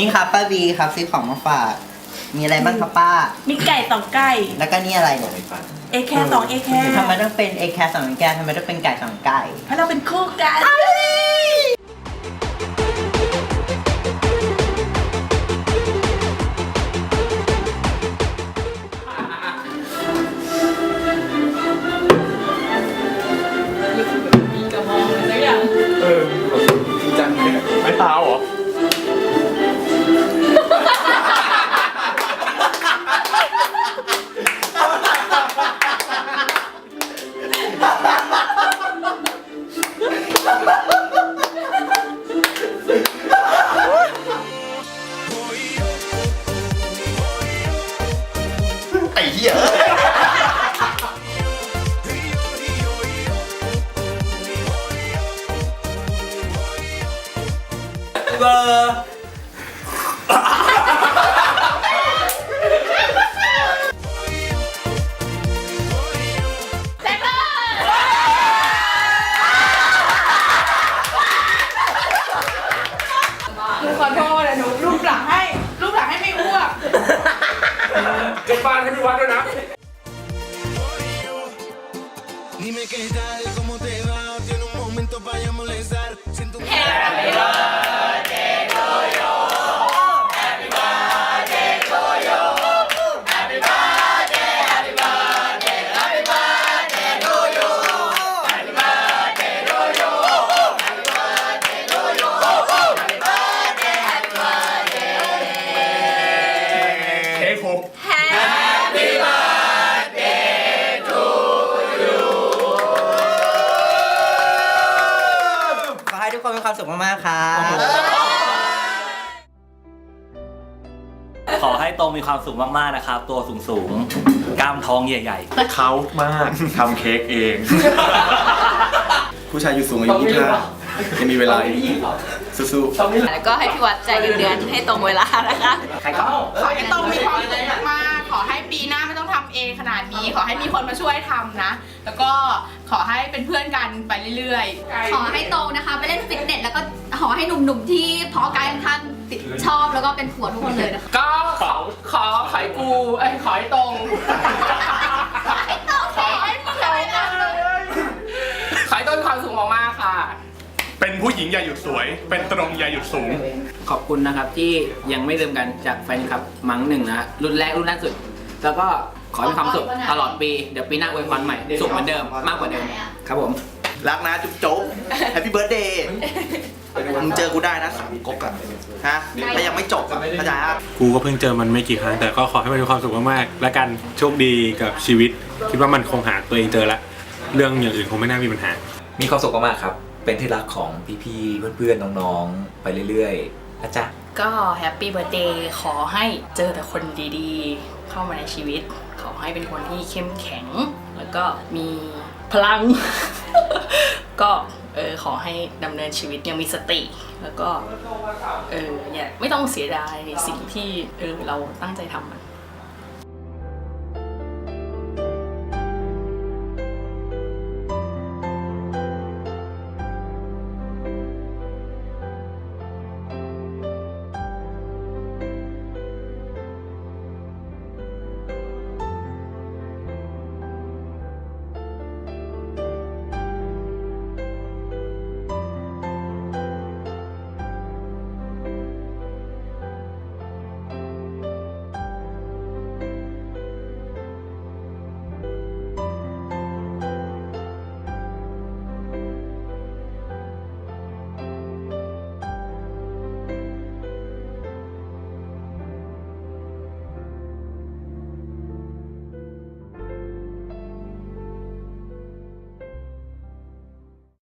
นี่ครับป้าบีครับซื้อของมาฝาก มีอะไรบ้างครับป้า มีไก่สองไก่ แล้วก็นี่อะไรเนี่ยเอแคร์สองเอแคร์ทำไมต้องเป็นเอแคสองแกทำไมต้องเป็นไก่สองไก่ เพราะเราเป็นคู่กัน ไอ้เหี้ เก็บบ้านให้พี่วัดด้วยนะ Dime qué tal, ทุกคนมีความสุขมากๆครับขอให้โตมีความสุขมากๆนะครับ ตัวสูงๆกล้ามท้องใหญ่ๆเขามากทำเค้กเอง ผู้ชายอยู่สูงอายุยี่ห้ายังมีเวลาอีกสู้ๆ แล้วก็ให้พี่วัดจ่ายเงินเดือนให้ตรงเวลานะคะใครเขาขอให้ต้องมีความสุขมากๆขอให้ปีหน้าไม่ต้องทำ เองขนาดนี้ ขอให้มีคนมาช่วยทำนะ แล้วก็ขอให้เป็นเพื่อนกันไปเรื่อยๆขอให้โตนะคะ ไปเล่นฟิตเนสแล้วก็ขอให้หนุ่มๆที่เพาะกายของท่านติดชอบแล้วก็เป็นผัวทุกคนเลยนะคะก็ขอขอขอให้กูเอ้ยขอให้ตรง ขอให้โตขอให้มึงเลยนะขอให้ต้นความสูงมากๆค่ะ เป็นผู้หญิงอย่าหยุดสวย เป็นตรงอย่าหยุดสูง ขอบคุณนะครับที่ยังไม่ลืมกันจากแฟนคลับมังหนึ่งนะรุ่นแรกรุ่นแรกสุด แล้วก็ ขอให้มีความสุขตลอดปี เดี๋ยวปีหน้าอวยพรใหม่ สุขเหมือนเดิมมากกว่าเดิม ครับผม รักนะจุ๊บจุ๊บแฮปปี้เบิร์ดเดย์มึงเจอกูได้นะสามก๊กอะฮะถ้ายังไม่จบอะเข้าใจปะกูก็เพิ่งเจอมันไม่กี่ครั้งแต่ก็ขอให้มันมีความสุขมากๆ และกันโชคดีกับชีวิต คิดว่ามันคงหาตัวเองเจอละเรื่องอย่างอื่นคงไม่น่ามีปัญหา มีความสุขมากๆครับ เป็นที่รักของพี่ๆ เพื่อนๆ น้องๆ ไปเรื่อยๆนะจ๊ะ ก็แฮปปี้เบิร์ดเดย์ขอให้เจอแต่คนดีๆ เข้ามาในชีวิต ขอให้เป็นคนที่เข้มแข็ง แล้วก็มีพลัง ก็เออขอให้ดำเนินชีวิตยังมีสติ แล้วก็เอออย่าไม่ต้องเสียดายสิ่งที่เออเราตั้งใจทำมัน